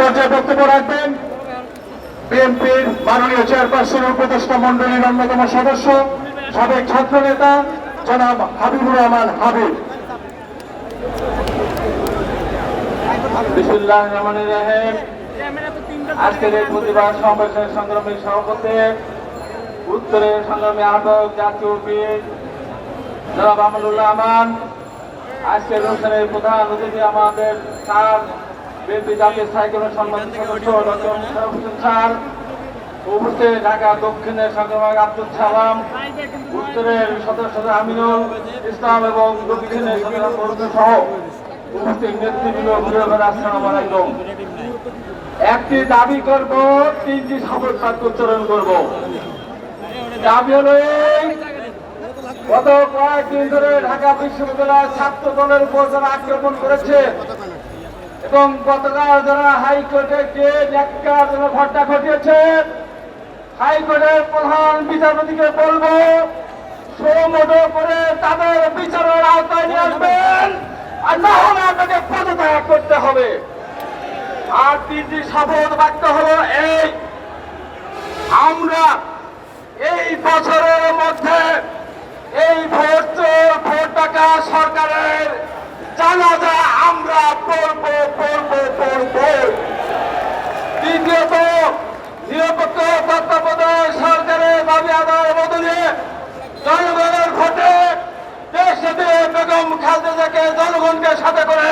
পর্যায়ে বক্তব্য রাখবেন। বিএনপির মাননীয় চেয়ারপারসন উপদেষ্টা মন্ডলীর অন্যতম সদস্য, সাবেক ছাত্র নেতা জনাব হাবিবুর রহমান হাবিব। আজকের সংগ্রামী সভাপতি উত্তরের জাতীয় জনাব আজকের প্রধান অতিথি আমাদের স্যার বিএনপি জাতীয় কমিটির সম্মানিত সদস্য ডক্টর মুশারফ হোসেন স্যার। উপস্থিত ঢাকা দক্ষিণের সংগ্রামক আব্দুল সালাম উত্তরের সদস্য আমিনুল ইসলাম এবং দক্ষিণের সংগ্রাম সহ উপস্থিত নেতৃবৃন্দ ঘুরে আসসালামু আলাইকুম। একটি দাবি করব তিনটি শপথ বাক্য উচ্চারণ করব। দাবি হলো গত কয়েকদিন ধরে ঢাকা বিশ্ববিদ্যালয়ের ছাত্র দলের উপর যারা আক্রমণ করেছে এবং গতকাল যারা হাইকোর্টে যে ন্যাক্কার যারা ঘটনা ঘটিয়েছে, হাইকোর্টের প্রধান বিচারপতিকে বলব, সোমোটো করে তাদের বিচারের আওতায় নিয়ে আসবেন। আর না হলে আপনাকে পদত্যাগ করতে হবে। আর তিনটি শপথ বাক্য হলো এই, আমরা এই বছরের মধ্যে বেগম খালেদাকে জনগণকে সাথে করে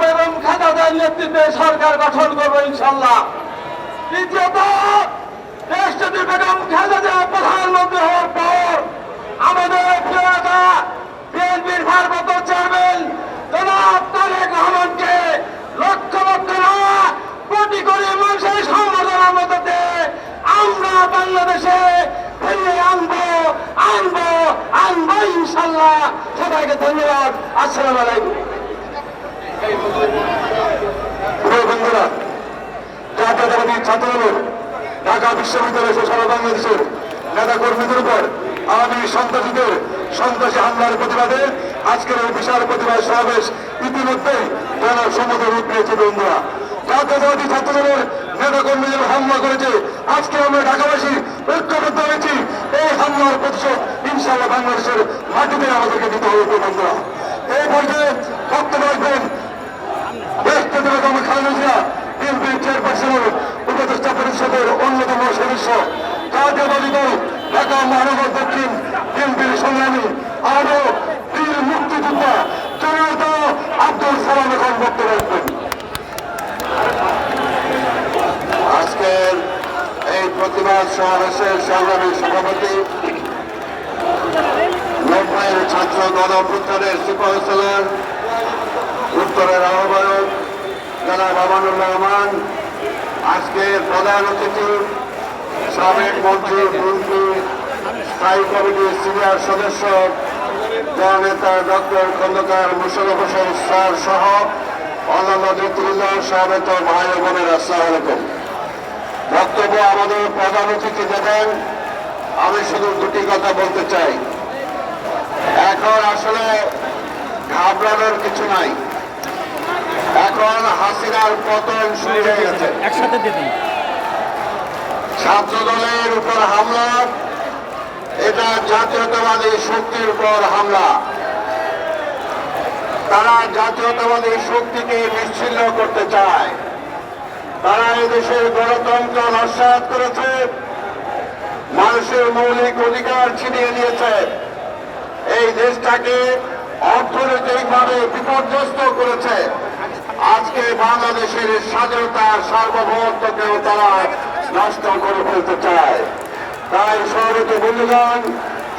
বেগম খালেদার নেতৃত্বে সরকার গঠন করব ইনশাল্লাহ দ্বিতীয়ত, দেশ যদি বেগম খালেদা প্রধানমন্ত্রী হওয়ার পর আমাদের প্রিয় নেতা, বিএনপির ভারপ্রাপ্ত চেয়ারম্যান জনাব তারেক রহমানকে লক্ষ লক্ষ না কোটি কোটি মানুষের সম্বোধনার মধ্যে আমরা বাংলাদেশে ফিরিয়ে আনব আনব আনব ইনশাল্লাহ সবাইকে ধন্যবাদ আসসালামু আলাইকুম বন্ধুরা, জাতীয়তাবাদী ছাত্রদল ঢাকা বিশ্ববিদ্যালয় সারা বাংলাদেশের নেতা কর্মীদের উপর আওয়ামী সন্ত্রাসীদের সন্ত্রাসী হামলার প্রতিবাদে আজকের এই বিশাল প্রতিবাদ সমাবেশ ইতিমধ্যেই জনসম্মত রূপ পেয়েছে বন্ধুরা। জাতীয়তাবাদী ছাত্রদলের নেতা কর্মীদের হামলা করেছে। আজকে আমরা ঢাকাবাসী ঐক্যবদ্ধ হয়েছি। এই হামলার প্রতিশোধ ইনশাআল্লাহ বাংলাদেশের মাটিতে আমাদেরকে দিতে হবে বন্ধুরা। এই পর্যায়ে বক্তব্য রাখবেন দেশপতি বেগম খালেদা জিয়া বিএনপির চেয়ারপারসনের উপদেষ্টা পরিষদের অন্যতম সদস্য। জাতীয়বাদী দল? ঢাকা মহানগর দক্ষিণ বিএনপির সংগ্রামী আরও বীর মুক্তিযোদ্ধা জনতা আব্দুল সালাম এখন বক্তব্য রাখবেন। আজকের এই প্রতিবাদ সমাবেশের সংগ্রামী সভাপতি ছাত্র গণঅভ্যুত্থানের সুপারসেলার উত্তরের আহ্বায়ক জনাব আমানুর রহমান আজকের প্রধান অতিথি, সাবেক মন্ত্রী মন্ত্রী, স্থায়ী কমিটির সিনিয়র সদস্য, জননেতা ডক্টর খন্দকার মুশারফ হোসেন স্যার সহ অন্যান্য নেতৃবৃন্দ সমেত ভাই বোনের আসসালাম বক্তব্য আমাদের প্রধান অতিথি দেবেন। আমি শুধু দুটি কথা বলতে চাই। এখন আসলে ঘাবড়ানোর কিছু নাই। এখন হাসিনার পতন শুরু হয়ে গেছে। একসাথে দিয়ে দিই ছাত্র দলের উপর হামলা এটা জাতীয়তাবাদী শক্তির উপর হামলা। তারা জাতীয়তাবাদী শক্তিকে নিশ্চিন্ন করতে চায়। তারা এই দেশের গণতন্ত্র নস্বাত করেছে মানুষের মৌলিক অধিকার ছিনিয়ে নিয়েছে। এই দেশটাকে অর্থনৈতিকভাবে বিপর্যস্ত করেছে। আজকে বাংলাদেশের স্বাধীনতা সার্বভৌমত্বকেও তারা নষ্ট করে ফেলতে চায়। তাই সর্বত বন্ধুগণ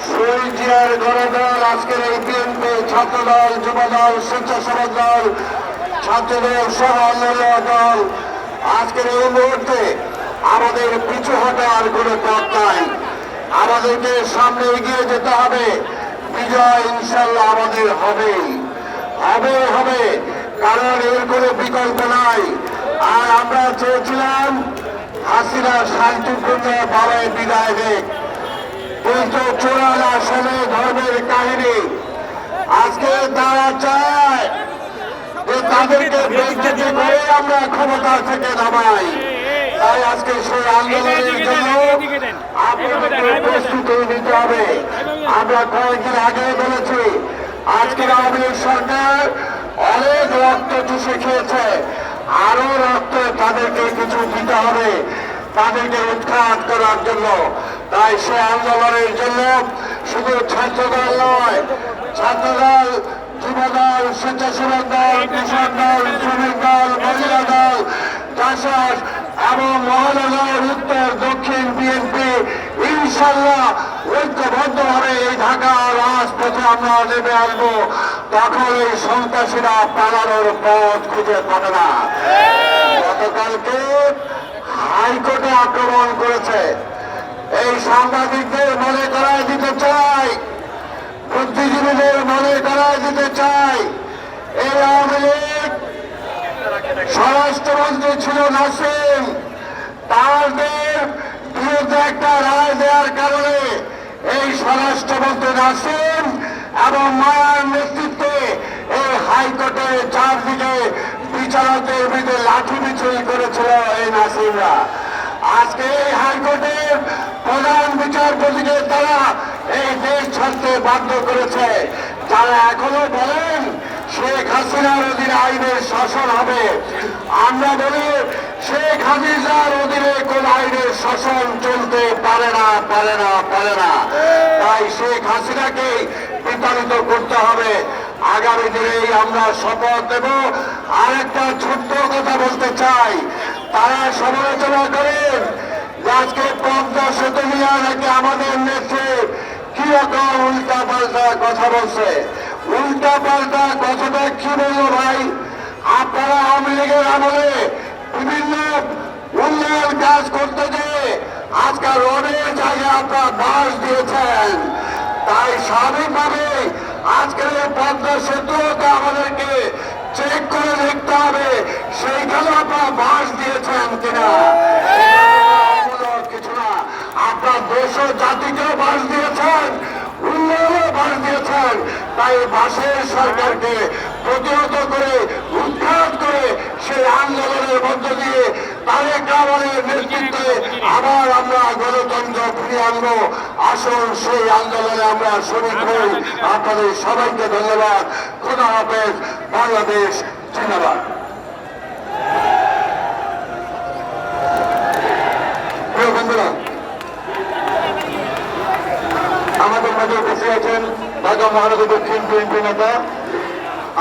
শহীদ জিয়ার গণদল আজকের এই বিএনপি ছাত্রদল, যুবদল, স্বেচ্ছাসেবক দল, ছাত্রদল সহ অন্যান্য দল আজকের এই মুহূর্তে আমাদের পিছু হটার কোনো পথ নাই। আমাদেরকে সামনে এগিয়ে যেতে হবে। বিজয় ইনশাল্লাহ আমাদের হবেই। হবে হবে। কারণ এর কোনো বিকল্প নাই। আর আমরা চেয়েছিলাম হাসিনা শান্তিপূর্ণ ভাবে বিদায় দেখ কিন্তু চোরাল আসলে ধর্মের কাহিনী আজকে তারা চায় যে তাদেরকে বেজ্জতি আমরা ক্ষমতা থেকে নামাই। তাই আজকে সেই আন্দোলনের জন্য আপনাদেরকে প্রস্তুতি নিতে হবে। আমরা কয়েকদিন আগে বলেছি, আজকের লীগ সরকার অনেক রক্ত চুষে খেয়েছে। আরও রক্ত তাদেরকে কিছু দিতে হবে, তাদেরকে উৎখাত করার জন্য। তাই সে আন্দোলনের জন্য শুধু ছাত্রদল নয়, ছাত্রদল, যুবদল, স্বেচ্ছাসেবক দল, কৃষক দল, শ্রমিক দল, মহিলা দল চাষাস এবং মহানগর উত্তর, দক্ষিণ বিএনপি ইনশাল্লাহ ঐক্যবদ্ধভাবে এই ঢাকা রাজপথে আমরা নেমে আসব। তখন এই সন্ত্রাসীরা পালানোর পথ খুঁজে পাবে না। গতকালকে হাইকোর্টে আক্রমণ করেছে। এই সাংবাদিকদের মনে করায় দিতে চাই। বুদ্ধিজীবীদের মনে করায় দিতে চাই। এই আওয়ামী লীগ স্বরাষ্ট্রমন্ত্রী ছিল নাসিম। তাদের বিরুদ্ধে একটা রায় দেওয়ার কারণে এই স্বরাষ্ট্রমন্ত্রী নাসিম এবং মায়ার নেতৃত্বে এই হাইকোর্টের চারদিকে বিচারকদের বিরুদ্ধে লাঠি মিছিল করেছিল এই নাসিমরা আজকে এই হাইকোর্টের প্রধান বিচারপতিকে তারা এই দেশ ছাড়তে বাধ্য করেছে। যারা এখনও বলেন শেখ হাসিনার অধীনে আইনের শাসন হবে, আমরা বলি শেখ হাসিনার অধীনে কোন আইনের শাসন চলতে পারে না পারে না পারে না। তাই শেখ হাসিনাকে বিতাড়িত করতে হবে। আগামী দিনেই আমরা শপথ দেব আরেকটা ছোট্ট কথা বলতে চাই। তারা সমালোচনা করেন আজকে পদ্মা সেতু নিয়ে নাকি আমাদের নেত্রী কীরকম উল্টা পাল্টা কথা বলছে। উল্টা পাল্টা কথাটা কি বলল ভাই? আপনারা আওয়ামী লীগের আমলে বিভিন্ন উন্নয়ন কাজ করতে গিয়ে আজকাল অনেক জায়গায় আপনারা বাস দিয়েছেন। তাই স্বাভাবিকভাবে আজকের এই পদ্মা সেতুকে আমাদেরকে চেক করে দেখতে হবে সেইখানে আপনারা বাস দিয়েছেন কিনা? কিছু না, আপনার দেশ জাতিকেও বাস দিয়েছেন উন্নয়নে বাস দিয়েছেন। তাই বাসের সরকারকে প্রতিহত করে, উৎখাত করে সেই আন্দোলনের মধ্য দিয়ে তারেক রহমানের নেতৃত্বে আবার আমরা গণতন্ত্র ফিরিয়ে আনব। আসুন সেই আন্দোলনে আমরা শরিক হই আপনাদের সবাইকে ধন্যবাদ। খোদা হাফেজ। বাংলাদেশ ধন্যবাদ আমাদের মাঝে উপস্থিত আছেন ঢাকা মহানগর দক্ষিণ বিএনপি নেতা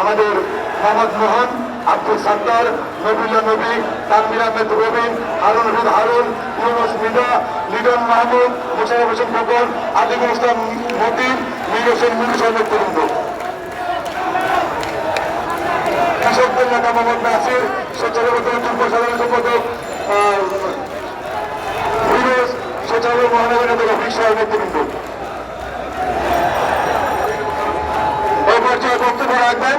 আমাদের মোহাম্মদ মোহন। আব্দুল সাত্তার নবীলা নবী তানবির আহমেদ রবিন হারুন রশিদ হারুন, ইউনুস মিদা লিডন মাহমুদ, মোশারফ হোসেন খোকন আদিকুল ইসলাম মতিন, মীর হোসেন মির সাহেব তরুণ কৃষকদের নেতা মোহাম্মদ নাসির, স্বেচ্ছাসেবক যুব সাধারণ সম্পাদক ফিরোজ, স্বেচ্ছাসেবক মহানগর নেতা রফিক সাহেব নেতৃবৃন্দ। এই পর্যায়ে বক্তব্য রাখবেন